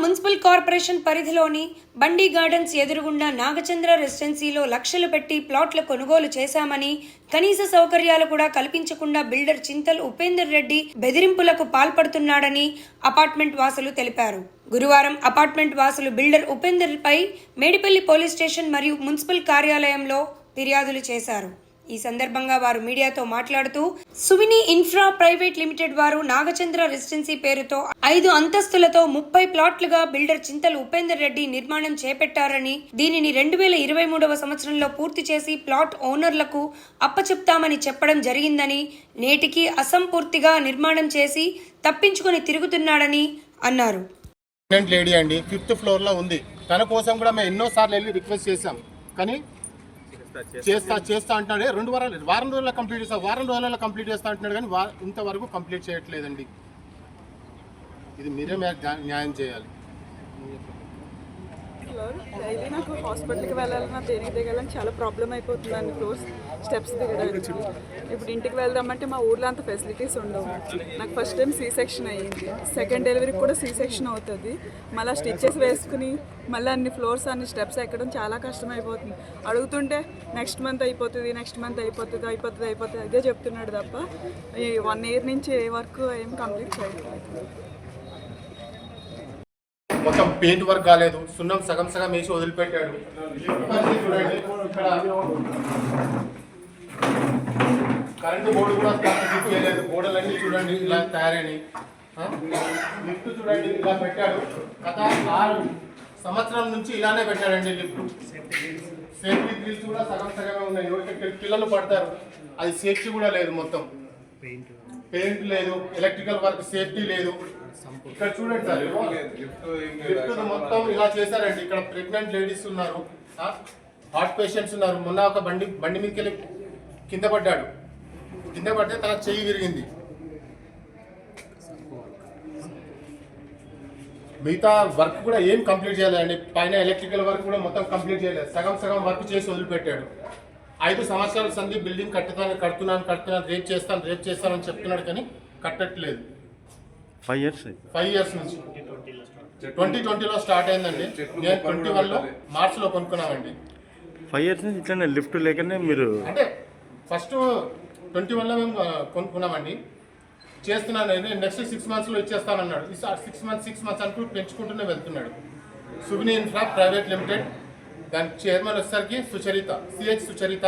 Municipal corporation పరిధిలోని బండి gardens ఎదురుగుండా నాగచంద్ర రెసిడెన్సీలో లక్షలు పెట్టి ప్లాట్ల కొనుగోలు చేశామని కనీస సౌకర్యాలు కూడా కల్పించకుండా బిల్డర్ చింతల్ ఉపేందర్ రెడ్డి బెదిరింపులకు పాల్పడుతున్నాడని అపార్ట్మెంట్ వాసులు తెలిపారు. గురువారం అపార్ట్మెంట్ వాసులు బిల్డర్ ఉపేందర్ పై మేడిపల్లి పోలీస్ స్టేషన్ మరియు మున్సిపల్ కార్యాలయంలో ఫిర్యాదులు చేశారు. ఈ సందర్భంగా వారు మీడియాతో మాట్లాడుతూ సువిని ఇన్ఫ్రా ప్రైవేట్ లిమిటెడ్ వారు నాగచంద్ర రెసిడెన్సీ పేరుతో ఐదు అంతస్తులతో ముప్పై ప్లాట్లుగా బిల్డర్ చింతలు ఉపేందర్ రెడ్డి నిర్మాణం చేపట్టారని దీనిని రెండు వేల ఇరవై మూడవ సంవత్సరంలో పూర్తి చేసి ప్లాట్ ఓనర్లకు అప్పచెప్తామని చెప్పడం జరిగిందని నేటికి అసంపూర్తిగా నిర్మాణం చేసి తప్పించుకొని తిరుగుతున్నాడని అన్నారు. లేడీ అండి ఫిఫ్త్ ఫ్లోర్లో ఉంది. తన కోసం కూడా మేము ఎన్నో సార్లు వెళ్ళి రిక్వెస్ట్ చేశాం. కానీ చేస్తా చేస్తా అంటున్నాడే. రెండు వారాలు వారం రోజుల్లో కంప్లీట్ చేస్తా వారం రోజుల్లో కంప్లీట్ చేస్తా అంటున్నాడు కానీ ఇంతవరకు కంప్లీట్ చేయట్లేదండి. ఇది మీరే న్యా- న్యాయం చేయాలి. డైలీ నాకు హాస్పిటల్కి వెళ్ళాలన్నా దేనికి దిగాలని చాలా ప్రాబ్లం అయిపోతుందండి. ఫ్లోర్స్ స్టెప్స్ దిగడానికి. ఇప్పుడు ఇంటికి వెళ్దామంటే మా ఊర్లో అంత ఫెసిలిటీస్ ఉండవు. నాకు ఫస్ట్ టైం సీ సెక్షన్ అయ్యింది సెకండ్ డెలివరీకి కూడా సీ సెక్షన్ అవుతుంది. మళ్ళీ స్టిచ్చెస్ వేసుకుని మళ్ళీ అన్ని ఫ్లోర్స్ అన్ని స్టెప్స్ ఎక్కడం చాలా కష్టం అయిపోతుంది అడుగుతుంటే నెక్స్ట్ మంత్ అయిపోతుంది నెక్స్ట్ మంత్ అయిపోతుంది అయిపోతుంది అయిపోతుంది. అదే చెప్తున్నాడు తప్ప ఈ వన్ ఇయర్ నుంచి ఏ వర్క్ ఏం కంప్లీట్ చేయట్లేదు. మొత్తం పెయింట్ వర్క్ కాలేదు. సున్నం సగం సగం వేసి వదిలిపెట్టాడు. చూడండి ఇక్కడ కరెంటు బోర్డు కూడా చేయలేదు గోడలన్నీ చూడండి ఇలా తయారైనవి ఆ? లిఫ్ట్ చూడండి ఇలా పెట్టాడు. గత ఆరు. సంవత్సరం నుంచి ఇలానే పెట్టాడండి లిఫ్ట్. సేఫ్టీ గ్రిల్స్ కూడా సగం సగమే ఉన్నాయి. పిల్లలు పడతారు అది సేఫ్టీ కూడా లేదు మొత్తం. పెయింట్ లేదు. ఎలక్ట్రికల్ వర్క్ సేఫ్టీ లేదు. ఇక్కడ చూడండి సార్. లిఫ్ట్ మొత్తం ఇలా చేశారండి. ఇక్కడ ప్రెగ్నెంట్ లేడీస్ ఉన్నారు. హార్ట్ పేషెంట్స్ ఉన్నారు. మొన్న ఒక బండి బండి మీదకి వెళ్ళి కింద పడ్డాడు. కింద పడితే తన చెయ్యి విరిగింది. మిగతా వర్క్ కూడా ఏం కంప్లీట్ చేయలేదండి. పైన ఎలక్ట్రికల్ వర్క్ కూడా మొత్తం కంప్లీట్ చేయలేదు. సగం సగం వర్క్ చేసి వదిలిపెట్టాడు. ఐదు సంవత్సరాల సంధి బిల్డింగ్ కట్టుతాను కడుతున్నాను కడుతున్నాను రేపు చేస్తాను రేపు చేస్తానని చెప్తున్నాడు కానీ కట్టట్లేదు. ఫైవ్ ఇయర్స్ ఫైవ్ ఇయర్స్ నుంచి. ట్వంటీ ట్వంటీలో స్టార్ట్ అయిందండి. నేను ట్వంటీ వన్లో మార్చ్లో కొనుక్కున్నామండి. ఫైవ్ ఇయర్స్ నుంచి ఇట్లానే లిఫ్ట్ లేకనే మీరు అంటే ఫస్ట్ ట్వంటీ వన్లో మేము కొనుక్కున్నామండి. చేస్తున్నాను నేను నెక్స్ట్ సిక్స్ మంత్స్లో ఇచ్చేస్తానన్నాడు. ఈ సిక్స్ మంత్స్ సిక్స్ మంత్స్ అంటూ పెంచుకుంటూనే వెళ్తున్నాడు. సువిని ఇన్ఫ్రా ప్రైవేట్ లిమిటెడ్ దాని చైర్మన్ వచ్చేసరికి సుచరిత సిహెచ్ సుచరిత.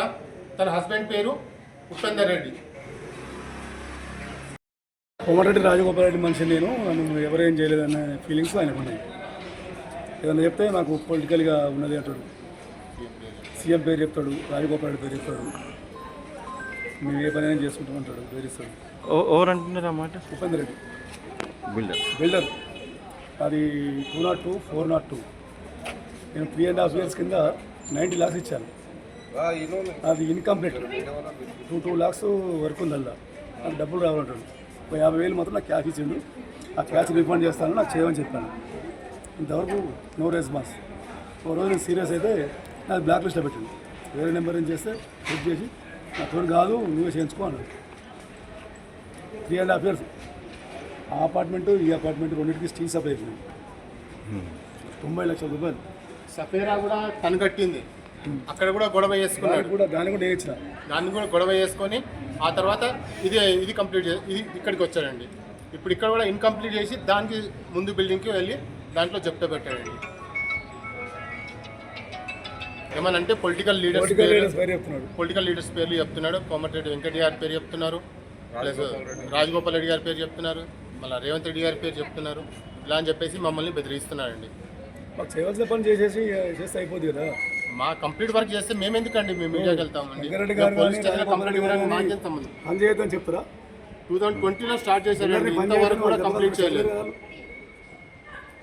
తన హస్బెండ్ పేరు ఉపేందర్ రెడ్డి. కోమటిరెడ్డి రాజగోపాల్ రెడ్డి మనిషి నేను. నన్ను ఎవరేం చేయలేదన్న ఫీలింగ్స్ ఆయనకు ఉన్నాయి ఏదన్నా చెప్తే నాకు పొలిటికల్గా ఉన్నది అంటాడు. సీఎం పేరు చెప్తాడు రాజగోపాల్ రెడ్డి పేరు చెప్తాడు. మేము ఏ పని అయినా చేసుకుంటామంటాడు బేరిస్తాడు ఎవరు అంటున్నారు ఆ మాట? ఉపేందర్ రెడ్డి. బిల్డర్. బిల్డర్. అది two nought two four nought two నేను త్రీ అండ్ హాఫ్ ఇయర్స్ కింద నైంటీ ల్యాక్స్ ఇచ్చాను. అది incomplete two two lakhs work ఉంది అలా నాకు డబ్బులు రావాలంటాడు. యాభై వేలు మాత్రం నాకు క్యాష్ ఇచ్చిండు. ఆ క్యాష్ రిఫండ్ చేస్తాను నాకు చేయమని చెప్పాను. ఇంతవరకు నో రెస్పాన్స్ ఒక రోజు నేను సీరియస్ అయితే నాకు బ్లాక్ లిస్ట్లో పెట్టింది వేరే నెంబర్ ఏం చేస్తే చెక్ చేసి నా తోడు కాదు నువ్వే చేయించుకో అన్నాడు. Three and half years. ఆ అపార్ట్మెంట్ ఈ అపార్ట్మెంట్ రెండింటికి స్టీల్ సప్లై అయిపోయింది తొంభై లక్షల రూపాయలు. సఫేరా కూడా తను కట్టింది. అక్కడ కూడా గొడవ చేసుకున్నాడు. కూడా దాన్ని కూడా నేను ఇచ్చిన. దాన్ని కూడా గొడవ చేసుకొని ఆ తర్వాత ఇది ఇది కంప్లీట్ చే ఇది ఇక్కడికి వచ్చాడండి ఇప్పుడు ఇక్కడ కూడా ఇన్కంప్లీట్ చేసి దానికి ముందు బిల్డింగ్కి వెళ్ళి దాంట్లో చెప్తే పెట్టాడండి ఏమనంటే పొలిటికల్ లీడర్స్ పొలిటికల్ లీడర్స్ పేరు చెప్తున్నాడు పొలిటికల్ లీడర్స్ పేర్లు చెప్తున్నాడు కోమటిరెడ్డి వెంకట గారి పేరు చెప్తున్నారు. ప్లస్ రాజగోపాల్ రెడ్డి గారి పేరు చెప్తున్నారు. మళ్ళీ రేవంత్ రెడ్డి గారి పేరు చెప్తున్నారు. ఇలా అని చెప్పేసి మమ్మల్ని బెదిరిస్తున్నారండి. మాకు చేయవలసిన పని చేసేసి చేస్తే అయిపోద్ది కదా. మా కంప్లీట్ వర్క్ చేస్తే మేము. ఎందుకండి మేము మీడియాకి వెళ్తామండి పోలీస్ స్టేషన్ కంప్లీట్ కానీ మాకేం సంబంధం పని చేయొద్దని చెప్తారా? టూ థౌసండ్ ట్వంటీలో స్టార్ట్ పని ఇంతవరకు కూడా కంప్లీట్ చేయలేదు.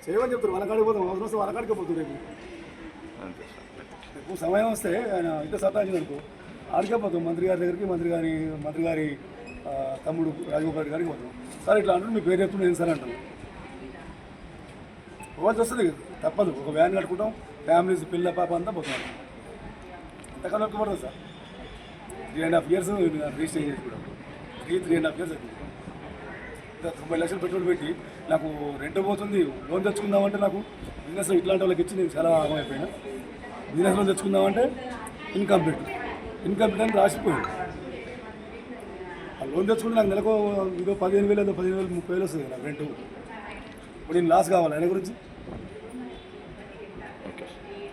చేయమని చెప్తారు. వాళ్ళ కాడికి పోతాం అవసరం వస్తే వాళ్ళ కాడికి పోతుంది రేపు. సమయం వస్తే ఆయన ఇంత సతాయించింది అనుకో. ఆడికే పోతాం. మంత్రి గారి దగ్గరికి మంత్రి గారి మంత్రి గారి తమ్ముడు రాజగోపాల్ రెడ్డి గారికి పోతాం. సార్ ఇట్లా అంటారు మీ పేరు చెప్తున్నా నేను సార్ అంటాను పోవాల్సి వస్తుంది కదా, తప్పదు. ఒక వ్యాన్ కట్టుకుంటాం ఫ్యామిలీస్ పిల్ల పాప అంతా పోతాం. ఎంతకాలం ఎక్కువ sir? Three and half years register చేసి కూడా three three and half years అవుతుంది. తొంభై లక్షలు పెట్టుబడి పెట్టి నాకు రెంట్ పోతుంది లోన్ తెచ్చుకుందామంటే నాకు బిజినెస్ ఇట్లాంటి వాళ్ళకి ఇచ్చి నేను చాలా ఆగం బిజినెస్ లోన్ తెచ్చుకుందామంటే ఇన్కంప్లీట్ ఇన్కంప్లీట్ అని రాసిపోయాడు ఆ లోన్ తెచ్చుకుంటే నాకు నెలకు ఇదో పదిహేను వేలు ఏదో పదిహేను వేలు ముప్పై వేలు వస్తుంది నాకు రెంట్. ఇప్పుడు నేను లాస్ కావాలి ఆయన గురించి.